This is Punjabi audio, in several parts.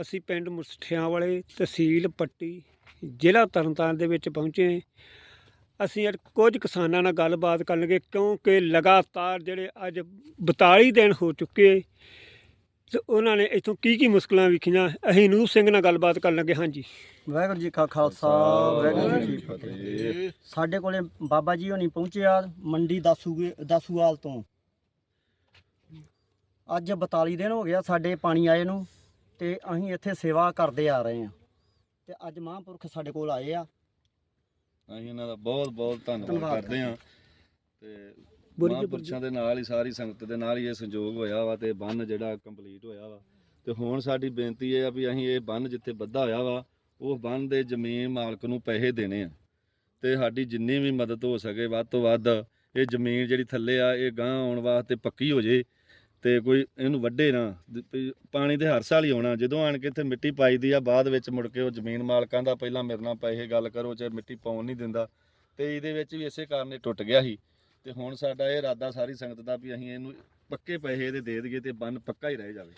ਅਸੀਂ ਪਿੰਡ ਮੁਸਠਿਆਂ ਵਾਲੇ ਤਹਿਸੀਲ ਪੱਟੀ ਜ਼ਿਲ੍ਹਾ ਤਰਨਤਾਰਨ ਦੇ ਵਿੱਚ ਪਹੁੰਚੇ ਹਾਂ। ਅਸੀਂ ਅੱਜ ਕੁਝ ਕਿਸਾਨਾਂ ਨਾਲ ਗੱਲਬਾਤ ਕਰਨਗੇ ਕਿਉਂਕਿ ਲਗਾਤਾਰ ਜਿਹੜੇ ਅੱਜ 42 ਦਿਨ ਹੋ ਚੁੱਕੇ ਤੇ ਉਹਨਾਂ ਨੇ ਇੱਥੋਂ ਕੀ ਕੀ ਮੁਸ਼ਕਲਾਂ ਵਿਖੀਆਂ ਅਸੀਂ ਨੂਰ ਸਿੰਘ ਨਾਲ ਗੱਲਬਾਤ ਕਰਨ ਲੱਗੇ ਹਾਂਜੀ। ਵਾਹਿਗੁਰੂ ਜੀ ਕਾ ਖਾਲਸਾ ਵਾਹਿਗੁਰੂ ਜੀ ਕੀ ਫਤਿਹ। ਸਾਡੇ ਕੋਲੇ ਬਾਬਾ ਜੀ ਹੋਣੀ ਪਹੁੰਚਿਆ ਮੰਡੀ ਦਾਸੂਗੇ ਦਾਸੂਵਾਲ ਤੋਂ। ਅੱਜ 42 ਦਿਨ ਹੋ ਗਿਆ ਸਾਡੇ ਪਾਣੀ ਆਏ ਨੂੰ। ਤੇ ਅਸੀਂ ਇੱਥੇ ਸੇਵਾ ਕਰਦੇ ਆ ਰਹੇ ਹਾਂ। ਤੇ ਅੱਜ ਮਹਾਂਪੁਰਖ ਸਾਡੇ ਕੋਲ ਆਏ ਆ। ਅਸੀਂ ਇਹਨਾਂ ਦਾ ਬਹੁਤ ਬਹੁਤ ਧੰਨਵਾਦ ਕਰਦੇ ਹਾਂ। ਤੇ ਮਹਾਂਪੁਰਸ਼ਾਂ ਦੇ ਨਾਲ ਹੀ ਸਾਰੀ ਸੰਗਤ ਦੇ ਨਾਲ ਹੀ ਇਹ ਸੰਯੋਗ ਹੋਇਆ ਵਾ ਤੇ ਬੰਨ ਜਿਹੜਾ ਕੰਪਲੀਟ ਹੋਇਆ ਵਾ। ਤੇ ਹੁਣ ਸਾਡੀ ਬੇਨਤੀ ਇਹ ਆ ਵੀ ਅਸੀਂ ਇਹ ਬੰਨ ਜਿੱਥੇ ਬੱਧਾ ਹੋਇਆ ਵਾ ਉਹ ਬੰਨ ਦੇ ਜ਼ਮੀਨ ਮਾਲਕ ਨੂੰ ਪੈਸੇ ਦੇਣੇ ਆ। ਤੇ ਸਾਡੀ ਜਿੰਨੀ ਵੀ ਮਦਦ ਹੋ ਸਕੇ ਵੱਧ ਤੋਂ ਵੱਧ ਇਹ ਜ਼ਮੀਨ ਜਿਹੜੀ ਥੱਲੇ ਆ ਇਹ ਗਾਂ ਆਉਣ ਵਾਸਤੇ ਪੱਕੀ ਹੋ ਜੇ। ਤੇ ਕੋਈ ਇਹਨੂੰ ਵੱਡੇ ਨਾ ਦ- ਪਾਣੀ ਤੇ ਹਰ ਸਾਲ ਹੀ ਆਉਣਾ। ਜਦੋਂ ਆਣ ਕੇ ਇੱਥੇ ਮਿੱਟੀ ਪਾਈਦੀ ਆ ਬਾਅਦ ਵਿੱਚ ਮੁੜ ਕੇ ਉਹ ਜ਼ਮੀਨ ਮਾਲਕਾਂ ਦਾ ਪਹਿਲਾਂ ਮੇਰੇ ਨਾਲ ਪੈਸੇ ਗੱਲ ਕਰੋ ਚਾਹੇ ਮਿੱਟੀ ਪਾਉਣ ਨਹੀਂ ਦਿੰਦਾ ਤੇ ਇਹਦੇ ਵਿੱਚ ਵੀ ਇਸੇ ਕਾਰਨ ਇਹ ਟੁੱਟ ਗਿਆ ਸੀ। ਤੇ ਹੁਣ ਸਾਡਾ ਇਹ ਇਰਾਦਾ ਸਾਰੀ ਸੰਗਤ ਦਾ ਵੀ ਅਸੀਂ ਇਹਨੂੰ ਪੱਕੇ ਪੈਸੇ ਇਹਦੇ ਦੇ ਦਈਏ ਤੇ ਬੰਨ ਪੱਕਾ ਹੀ ਰਹਿ ਜਾਵੇ।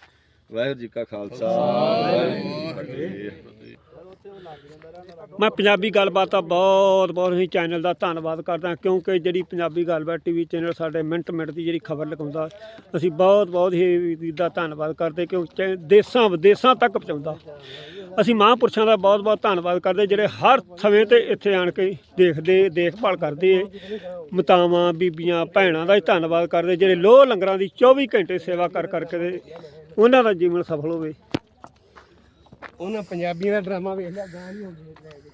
ਵਾਹਿਗੁਰੂ ਜੀ ਕਾ ਖਾਲਸਾ। ਵਾਹਿਗੁਰੂ ਜੀ ਕੀ ਫਤਿਹ। ਮੈਂ ਪੰਜਾਬੀ ਗੱਲਬਾਤ ਦਾ ਬਹੁਤ ਬਹੁਤ ਹੀ ਚੈਨਲ ਦਾ ਧੰਨਵਾਦ ਕਰਦਾ, ਕਿਉਂਕਿ ਜਿਹੜੀ ਪੰਜਾਬੀ ਗੱਲਬਾਤ ਟੀਵੀ ਚੈਨਲ ਸਾਡੇ ਮਿੰਟ ਮਿੰਟ ਦੀ ਜਿਹੜੀ ਖਬਰ ਲਗਾਉਂਦਾ, ਅਸੀਂ ਬਹੁਤ ਬਹੁਤ ਹੀ ਦਾ ਧੰਨਵਾਦ ਕਰਦੇ, ਕਿਉਂਕਿ ਚੈ- ਦੇਸਾਂ ਵਿਦੇਸਾਂ ਤੱਕ ਪਹੁੰਚਾਉਂਦਾ। ਅਸੀਂ ਮਹਾਂਪੁਰਸ਼ਾਂ ਦਾ ਬਹੁਤ ਬਹੁਤ ਧੰਨਵਾਦ ਕਰਦੇ, ਜਿਹੜੇ ਹਰ ਥਵੇਂ ਤੇ ਇੱਥੇ ਆਣ ਕੇ ਦੇਖਦੇ, ਦੇਖਭਾਲ ਕਰਦੇ ਏ ਮਤਾਵਾਂ, ਬੀਬੀਆਂ, ਭੈਣਾਂ ਦਾ ਹੀ ਧੰਨਵਾਦ ਕਰਦੇ, ਜਿਹੜੇ ਲੋਹ ਲੰਗਰਾਂ ਦੀ 24 ਘੰਟੇ ਸੇਵਾ ਕਰ ਕਰਕੇ ਉਹਨਾਂ ਦਾ ਜੀਵਨ ਸਫਲ ਹੋਵੇ। ਉਹਨਾਂ ਪੰਜਾਬੀਆਂ ਦਾ ਡਰਾਮਾ ਵੇਖ ਲਿਆ ਗਾਂ ਨਹੀਂ ਹੁੰਦੀ ਲੈ ਕੇ।